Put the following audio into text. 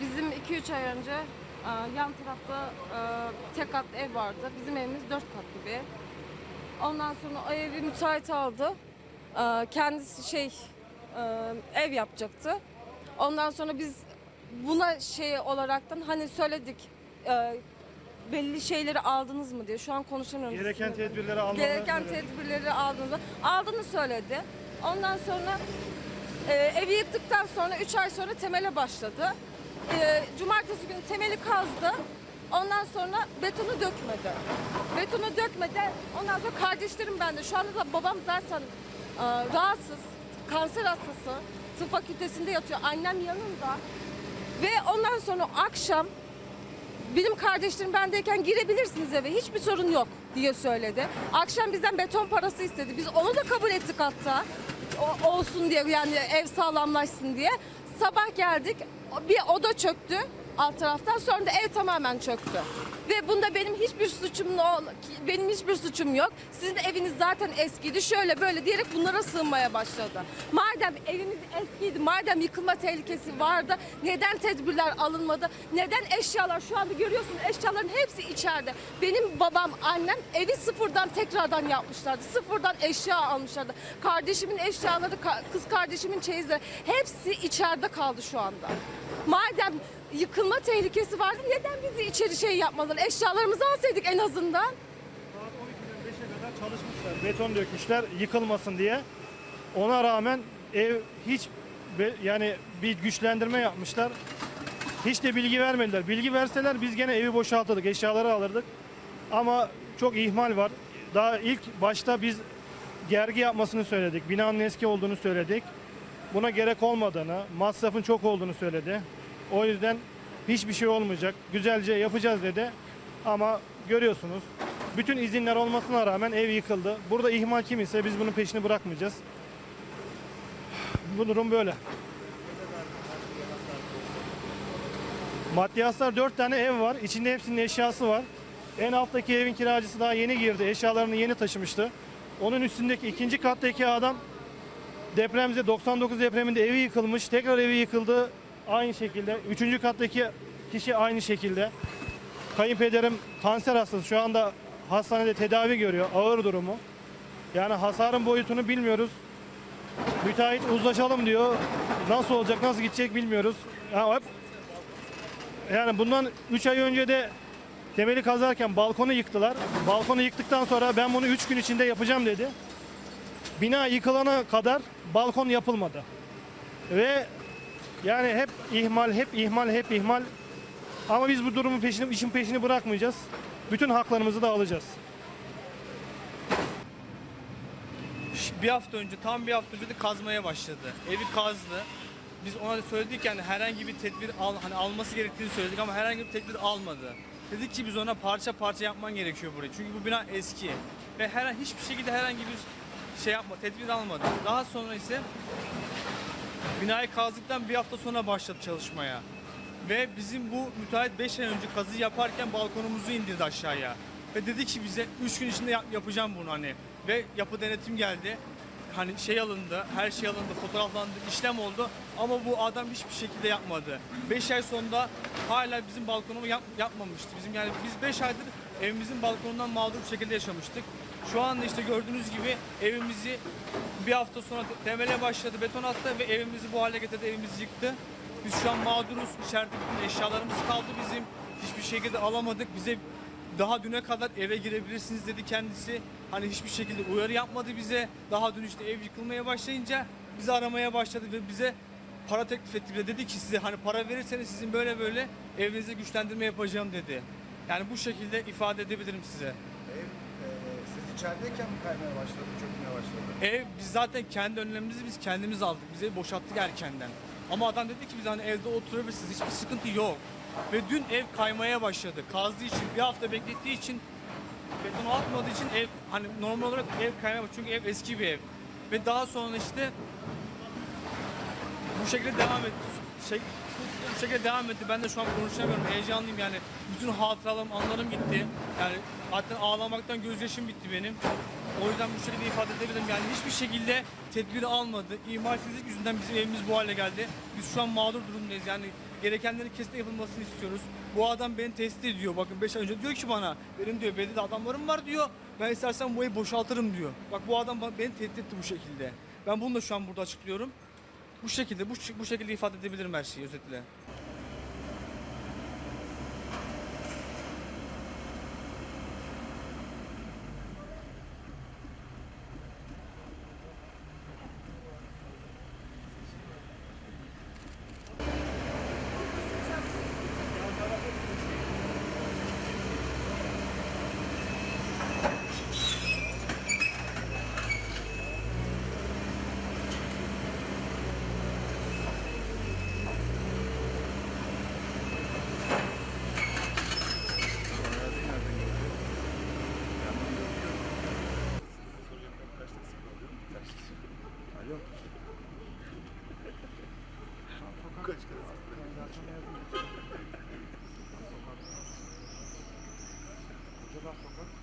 Bizim 2-3 ay önce e, yan tarafta e, tek katlı ev vardı. Bizim evimiz 4 katlı bir ev. Ondan sonra o evi müteahhit aldı. E, kendisi şey ev yapacaktı. Ondan sonra biz buna şey olaraktan hani söyledik e, belli şeyleri aldınız mı diye. Şu an konuşamıyorum. Gereken tedbirleri almalı. Gereken tedbirleri aldığını, aldığını söyledi. Ondan sonra e, evi yıktıktan sonra 3 ay sonra temele başladı. E, cumartesi günü temeli kazdı. Ondan sonra betonu dökmedi. Betonu dökmedi. Ondan sonra kardeşlerim bende. Şu anda da babam zaten e, rahatsız. Kanser hastası. Tıp fakültesinde yatıyor. Annem yanında. Ve ondan sonra akşam benim kardeşlerim bendeyken girebilirsiniz eve hiçbir sorun yok diye söyledi. Akşam bizden beton parası istedi. Biz onu da kabul ettik hatta. O, olsun diye yani ev sağlamlaşsın diye. Sabah geldik bir oda çöktü alt taraftan sonra da ev tamamen çöktü. Ve bunda benim hiçbir suçum benim hiçbir suçum yok. Sizin eviniz zaten eskiydi şöyle böyle diyerek bunlara sığınmaya başladı. Madem evimiz eskiydi, madem yıkılma tehlikesi vardı, neden tedbirler alınmadı? Neden eşyalar şu anda görüyorsunuz eşyaların hepsi içeride. Benim babam, annem evi sıfırdan tekrardan yapmışlardı. Sıfırdan eşya almışlardı. Kardeşimin eşyaları, kız kardeşimin çeyizleri hepsi içeride kaldı şu anda. Madem yıkılma tehlikesi vardı neden bizi içeri şey yapmadılar? Eşyalarımızı alsaydık en azından. Saat 12'den 5'e kadar çalışmışlar. Beton dökmüşler yıkılmasın diye. Ona rağmen ev hiç yani bir güçlendirme yapmışlar. Hiç de bilgi vermediler. Bilgi verseler biz gene evi boşaltırdık, eşyaları alırdık. Ama çok ihmal var. Daha ilk başta biz gergi yapmasını söyledik. Binanın eski olduğunu söyledik. Buna gerek olmadığını, masrafın çok olduğunu söyledi. O yüzden hiçbir şey olmayacak. Güzelce yapacağız dedi. Ama görüyorsunuz bütün izinler olmasına rağmen ev yıkıldı. Burada ihmal kim ise biz bunun peşini bırakmayacağız. Bu durum böyle. Maddiyatlar 4 tane ev var. İçinde hepsinin eşyası var. En alttaki evin kiracısı daha yeni girdi. Eşyalarını yeni taşımıştı. Onun üstündeki ikinci kattaki adam depremde 99 depreminde evi yıkılmış. Tekrar evi yıkıldı. Aynı şekilde. Üçüncü kattaki kişi aynı şekilde. Kayınpederim kanser hastası. Şu anda hastanede tedavi görüyor. Ağır durumu. Yani hasarın boyutunu bilmiyoruz. Müteahhit uzlaşalım diyor. Nasıl olacak, nasıl gidecek bilmiyoruz. Ya hep yani bundan 3 ay önce de temeli kazarken balkonu yıktılar. Balkonu yıktıktan sonra ben bunu 3 gün içinde yapacağım dedi. Bina yıkılana kadar balkon yapılmadı. Ve yani hep ihmal, hep ihmal, hep ihmal. Ama biz bu durumun peşini, işin peşini bırakmayacağız. Bütün haklarımızı da alacağız. bir hafta önce tam bir hafta önce de kazmaya başladı. Evi kazdı. Biz ona söyledik yani herhangi bir tedbir al, hani alması gerektiğini söyledik ama herhangi bir tedbir almadı. Dedik ki biz ona parça parça yapman gerekiyor burayı. Çünkü bu bina eski ve her hiçbir şekilde herhangi bir şey yapma, tedbir almadı. Daha sonra ise binayı kazdıktan bir hafta sonra başladı çalışmaya. Ve bizim bu müteahhit 5 ay önce kazı yaparken balkonumuzu indirdi aşağıya. Ve dedi ki bize 3 gün içinde yap- yapacağım bunu hani. Ve yapı denetim geldi. Hani şey alındı, her şey alındı, fotoğraflandı, işlem oldu. Ama bu adam hiçbir şekilde yapmadı. 5 ay sonunda hala bizim balkonumu yap- yapmamıştı. Bizim yani biz 5 aydır evimizin balkonundan mağdur bir şekilde yaşamıştık. Şu anda işte gördüğünüz gibi evimizi bir hafta sonra te- temele başladı, beton attı ve evimizi bu hale getirdi, evimizi yıktı. Biz şu an mağduruz, içeride bütün eşyalarımız kaldı bizim. Hiçbir şekilde alamadık. Bize daha düne kadar eve girebilirsiniz dedi kendisi. Hani hiçbir şekilde uyarı yapmadı bize. Daha dün işte ev yıkılmaya başlayınca bizi aramaya başladı ve bize para teklif etti. Bize dedi ki size hani para verirseniz sizin böyle böyle evinizi güçlendirme yapacağım dedi. Yani bu şekilde ifade edebilirim size. Ev e, siz içerideyken mi kaymaya başladı, çökmeye başladı? Ev biz zaten kendi önlemimizi biz kendimiz aldık. Bize boşalttık erkenden. Ama adam dedi ki biz hani evde oturabilirsiniz. Hiçbir sıkıntı yok. Ve dün ev kaymaya başladı. Kazdığı için, bir hafta beklettiği için beton atmadığı için ev hani normal olarak ev kaymaya başladı. Çünkü ev eski bir ev. Ve daha sonra işte bu şekilde devam etti şek bu şekilde devam etti. Ben de şu an konuşamıyorum. Heyecanlıyım yani. Bütün hatıralarım, anlarım gitti. Yani hatta ağlamaktan gözyaşım bitti benim. O yüzden bu şekilde ifade edebilirim. Yani hiçbir şekilde tedbiri almadı. İmarsizlik yüzünden bizim evimiz bu hale geldi. Biz şu an mağdur durumdayız. Yani gerekenlerin kesinlikle yapılmasını istiyoruz. Bu adam beni test ediyor. Bakın 5 ay önce diyor ki bana benim diyor belediyede adamlarım var diyor. Ben istersen bu evi boşaltırım diyor. Bak bu adam beni tehdit etti bu şekilde. Ben bunu da şu an burada açıklıyorum. Bu şekilde bu, bu şekilde ifade edebilirim her şeyi özetle. Kaç kere Hocalar sokak.